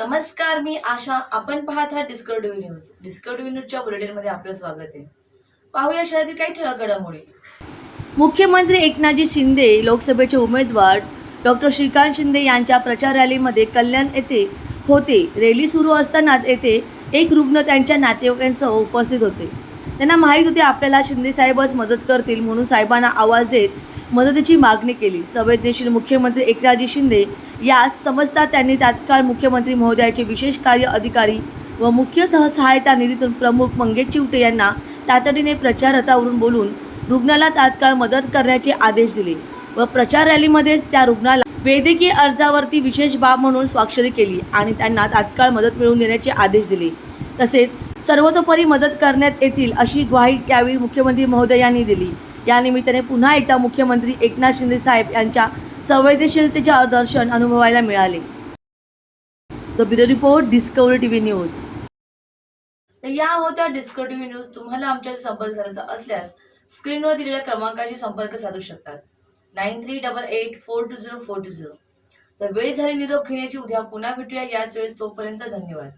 नमस्कार मी आशा. आपण पाहत आहात डिस्कवरी न्यूज डिस्कवरी न्यूजच्या बुलेटिनमध्ये आपलं स्वागत आहे. पाहूया शहरातील काही ठळक घडामोडी. मुख्यमंत्री एकनाथजी शिंदे लोकसभेचे उमेदवार डॉक्टर श्रीकांत शिंदे यांच्या प्रचार रॅलीमध्ये कल्याण येथे होते. रॅली सुरू असताना येथे एक रुग्ण त्यांच्या नातेवाईकांसह उपस्थित होते. त्यांना माहीत होते आपल्याला शिंदे साहेबच मदत करतील म्हणून साहेबांना आवाज देत मदतीची मागणी केली. संवेदनशील मुख्यमंत्री एकनाथजी शिंदे यास समजता त्यांनी तात्काळ मुख्यमंत्री महोदयाचे विशेष कार्य अधिकारी व मुख्यतः सहायता निधीतून प्रमुख मंगेश चिवटे यांना तातडीने प्रचार रथावरून बोलून रुग्णाला तात्काळ मदत करण्याचे आदेश दिले व प्रचार रॅलीमध्येच त्या रुग्णाला वैद्यकीय अर्जावरती विशेष बाब म्हणून स्वाक्षरी केली आणि त्यांना तात्काळ मदत मिळवून देण्याचे आदेश दिले. तसेच सर्वतोपरी मदत करण्यात येतील अशी ग्वाही यावेळी मुख्यमंत्री महोदयांनी दिली. या निमित्ताने पुन्हा एकदा मुख्यमंत्री एकनाथ शिंदे साहेब यांच्या संवेदनशीलतेचे दर्शन अनुभवायला मिळाले the bureau report discovery TV news तर या होत्या डिस्कवरी टीव्ही न्यूज तुम्हाला आमच्याशी संपर्क साधायचा असल्यास स्क्रीनवर दिलेल्या क्रमांकाशी संपर्क साधू शकतात nine three double eight four two zero four two zero तर वेळ झाली निरोप घेण्याची उद्या पुन्हा भेटूया याच वेळेस तोपर्यंत धन्यवाद